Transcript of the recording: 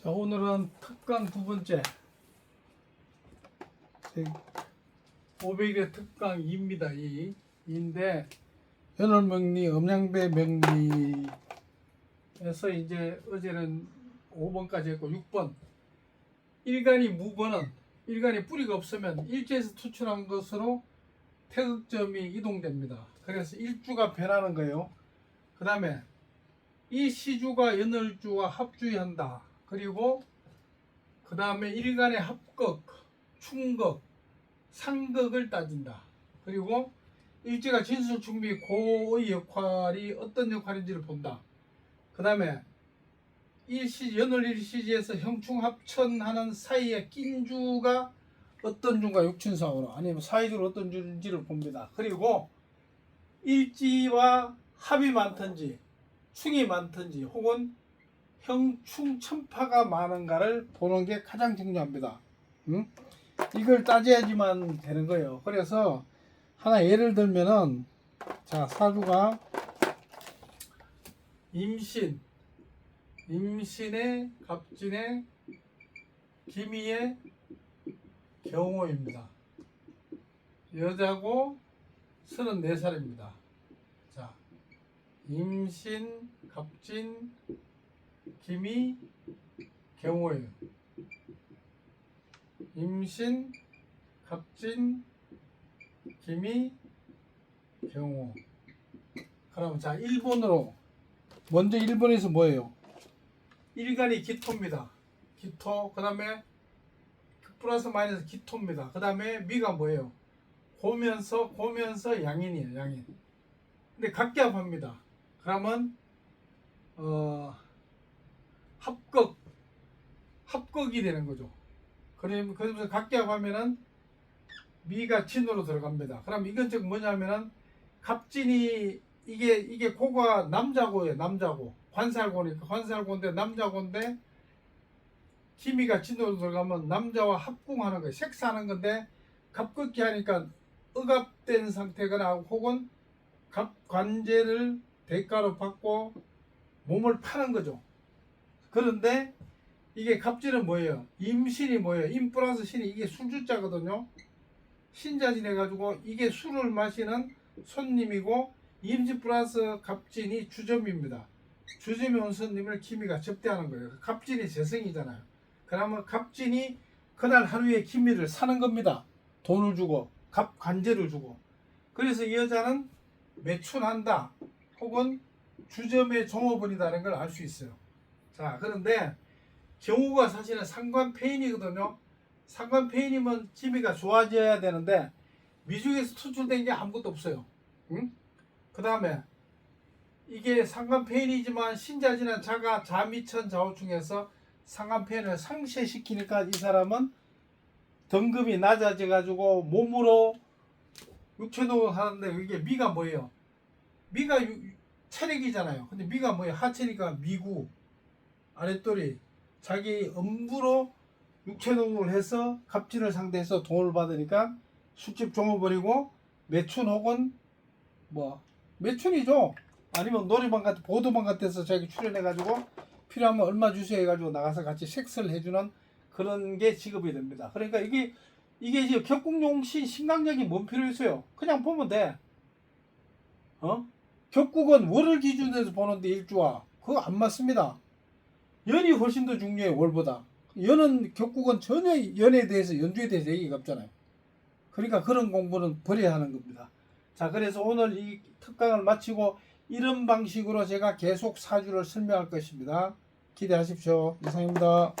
자 오늘은 특강 두 번째 500일의 특강 2입니다 2 2인데 연월명리 음양배 명리에서 이제 어제는 5번까지 했고 6번 일간이 무번은 일간이 뿌리가 없으면 일지에서 투출한 것으로 태극점이 이동됩니다. 그래서 일주가 변하는 거예요. 그 다음에 이 시주가 연월주와 합주한다. 그리고 그 다음에 일간의 합극, 충극, 상극을 따진다. 그리고 일제가 진술충비 고의 역할이 어떤 역할인지를 본다. 그 다음에 일시 연월 일시지에서 형충합천하는 사이에 낀 주가 어떤 주가 육친상으로 아니면 사이주로 어떤 주인지를 봅니다. 그리고 일지와 합이 많든지 충이 많든지 혹은 형충 천파가 많은가를 보는 게 가장 중요합니다. 응? 이걸 따져야지만 되는 거예요. 그래서 하나 예를 들면은 자 사주가 임신 임신의 갑진의 기미의 경호입니다. 여자고 34살입니다. 자, 임신, 갑진, 기미, 경호예요. 임신, 갑진, 기미, 경호. 그럼 자, 1번으로 먼저 1번에서 뭐예요? 일간이 기토입니다. 기토, 그 다음에 플러스 마이너스 기토입니다. 그 다음에 미가 뭐예요? 고면서 고면서 양인이에요. 양인. 근데 각기 합합니다. 그러면 어, 합극 합극이 되는 거죠. 그럼 그러면서 각기합하면은 미가 진으로 들어갑니다. 그럼 이건 즉 뭐냐면은 갑진이 이게 이게 고가 남자고예요. 남자고 관살고니까 관살고인데 남자고인데 기미가 진으로 들어가면 남자와 합궁하는 거예요. 색사하는 건데 갑극기 하니까 억압된 상태거나 혹은 갑관제를 대가로 받고 몸을 파는 거죠. 그런데 이게 갑진은 뭐예요? 임신이 뭐예요? 임 플러스 신이 이게 술주자거든요. 신자진 해가지고 이게 술을 마시는 손님이고 임신 플러스 갑진이 주점입니다. 주점이 온 손님을 기미가 접대하는 거예요. 갑진이 재성이잖아요. 그러면 갑진이 그날 하루에 기미를 사는 겁니다. 돈을 주고 갑 관제를 주고. 그래서 이 여자는 매춘한다 혹은 주점의 종업원이다는 걸 알 수 있어요. 자 그런데 경우가 사실은 상관폐인이거든요. 상관폐인이면 기미가 좋아져야 되는데 미중에서 투출된 게 아무것도 없어요. 응? 그 다음에 이게 상관폐인이지만 신자지나 자가 자미천 좌우중에서 상한편을 상쇄시키니까 이 사람은 등급이 낮아져 가지고 몸으로 육체노동을 하는데 이게 미가 뭐예요? 미가 유, 체력이잖아요. 근데 미가 뭐예요? 하체니까 미구 아랫돌이 자기 엄부로 육체노동을 해서 갑진을 상대해서 돈을 받으니까 술집 종업버리고 매춘 혹은 뭐 매춘이죠. 아니면 놀이방 같은 보도방 같아서 자기 출연해가지고 필요하면 얼마 주세요 해가지고 나가서 같이 섹스를 해주는 그런 게 직업이 됩니다. 그러니까 이게 이게 이제 격국용신 신강력이 뭔 필요 있어요? 그냥 보면 돼. 어? 격국은 월을 기준으로 보는데 일주와 그거 안 맞습니다. 연이 훨씬 더 중요해 월보다. 연은 격국은 전혀 연에 대해서 연주에 대해서 얘기가 없잖아요. 그러니까 그런 공부는 버려야 하는 겁니다. 자 그래서 오늘 이 특강을 마치고 이런 방식으로 제가 계속 사주를 설명할 것입니다. 기대하십시오. 이상입니다.